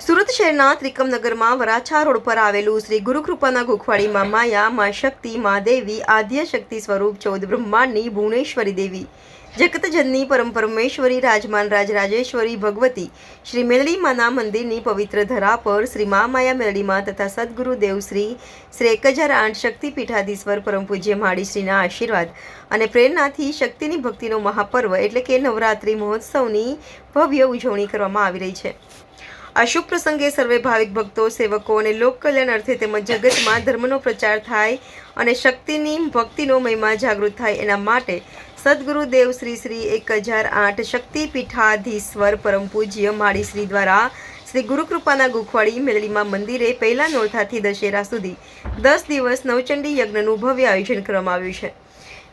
સુરત શહેરના ત્રિકમનગરમાં વરાછા રોડ પર આવેલું શ્રી ગુરુકૃપાના ગુખવાડીમાં માયા, મા શક્તિ, મા દેવી, આદ્ય શક્તિ સ્વરૂપ ચૌદ બ્રહ્માંડની ભુવનેશ્વરી દેવી. જગતજનની પરમ પરમેશ્વરી રાજમાન રાજરાજેશ્વરી ભગવતી. શ્રી મેલડીમાના મંદિરની પવિત્ર ધરા પર શ્રી મા માયા મેલડીમાં તથા સદગુરુ દેવશ્રી શ્રી એક હજાર આઠ શક્તિ પીઠાધીશ્વર પરમ પૂજ્ય માળીશ્રીના આશીર્વાદ અને પ્રેરણાથી શક્તિની ભક્તિનો મહાપર્વ એટલે કે નવરાત્રિ મહોત્સવની ભવ્ય ઉજવણી કરવામાં આવી રહી છે. આ શુભ પ્રસંગે સર્વે ભાવિક ભક્તો, સેવકો અને લોક કલ્યાણ અર્થે તેમજ જગતમાં ધર્મનો પ્રચાર થાય અને શક્તિની ભક્તિનો મહિમા જાગૃત થાય એના માટે સદગુરુ દેવ શ્રી શ્રી એક હજાર આઠ શક્તિ પીઠાધીશ્વર પરમ પૂજ્ય માળી શ્રી દ્વારા શ્રી ગુરુકૃપાના ગુખવાડી મેલડીમાં મંદિરે પહેલા નોરથાથી દશેરા સુધી દસ દિવસ નવચંડી યજ્ઞનું ભવ્ય આયોજન કરવામાં આવ્યું છે.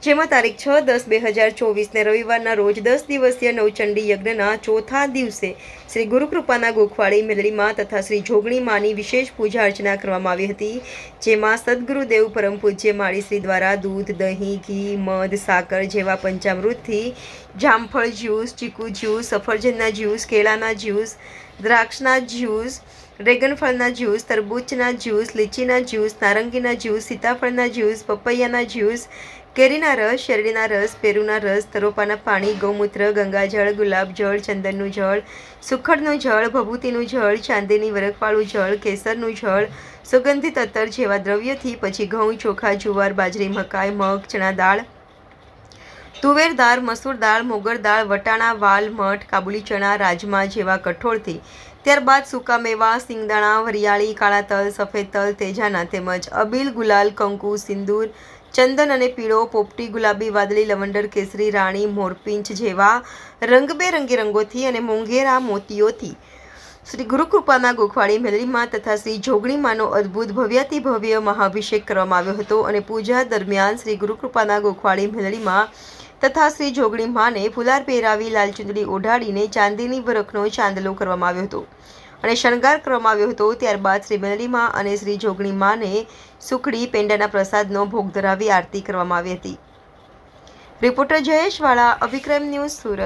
જેમાં તારીખ છ દસ બે હજાર ચોવીસને રવિવારના રોજ દસ દિવસીય નવચંડી યજ્ઞના ચોથા દિવસે શ્રી ગુરુકૃપાના ગોખવાડી મેલડીમાં તથા શ્રી જોગણી માની વિશેષ પૂજા અર્ચના કરવામાં આવી હતી, જેમાં સદગુરુદેવ પરમ પૂજ્ય માળીશ્રી દ્વારા દૂધ, દહીં, ઘી, મધ, સાકર જેવા પંચામૃતથી જામફળ જ્યુસ, ચીકુ જ્યુસ, સફરજનના જ્યુસ, કેળાના જ્યુસ, દ્રાક્ષના જ્યુસ ડ્રેગન ફળના જ્યુસ, તરબૂચના જ્યુસ, લીચીના જ્યુસ, નારંગીના જ્યુસ, સીતાફળના જ્યુસ, પપૈયાના જ્યુસ કેરીના રસ, શેરડીના રસ, પેરુના રસ, તરોપાના પાણી, ગૌમૂત્ર ગંગાજળ ગુલાબજળ ચંદનનું જળ, સુખડનું જળ, ભભૂતિનું જળ, ચાંદીની વરખવાળું જળ, કેસરનું જળ, સુગંધિત અત્તર જેવા દ્રવ્યથી પછી ઘઉં, ચોખા, જુવાર, બાજરી, મકાઈ, મગ, ચણા, દાળ તુવેર દાળ, મસૂર દાળ, મોગર દાળ, વટાણા, વાલ, મઠ, કાબુલી ચણા, રાજમા જેવા કઠોળથી. ત્યારબાદ સૂકા મેવા, સિંગદાણા, વરિયાળી, કાળા તલ, સફેદ તલ, તેજાના તેમજ અબીલ, ગુલાલ, કંકુ, સિંદૂર, ચંદન અને પીળો, પોપટી, ગુલાબી, વાદળી, લવંડર, કેસરી, રાણી, મોરપિંચ જેવા રંગબેરંગી રંગોથી અને મોંઘેરા મોતીઓથી. શ્રી ગુરુકૃપાના ગોખવાડી મેલડીમાં તથા શ્રી જોગણીમાંનો અદ્ભુત ભવ્યાતિ ભવ્ય મહાભિષેક કરવામાં આવ્યો હતો અને પૂજા દરમિયાન શ્રી ગુરુકૃપાના ગોખવાડી મેલડીમાં તથા શ્રી જોગણી માને ફુલાર પહેરાવી લાલચુંદડી ઓઢાડીને ચાંદીની વરખનો ચાંદલો કરવામાં આવ્યો હતો અને શણગાર કરવામાં આવ્યો હતો ત્યારબાદ શ્રી મેલડીમાં અને શ્રી જોગણી માને સુખડી પેંડાના પ્રસાદનો ભોગ ધરાવી આરતી કરવામાં આવી હતી. Reporter Jayeshwala, Abhikram news Surat.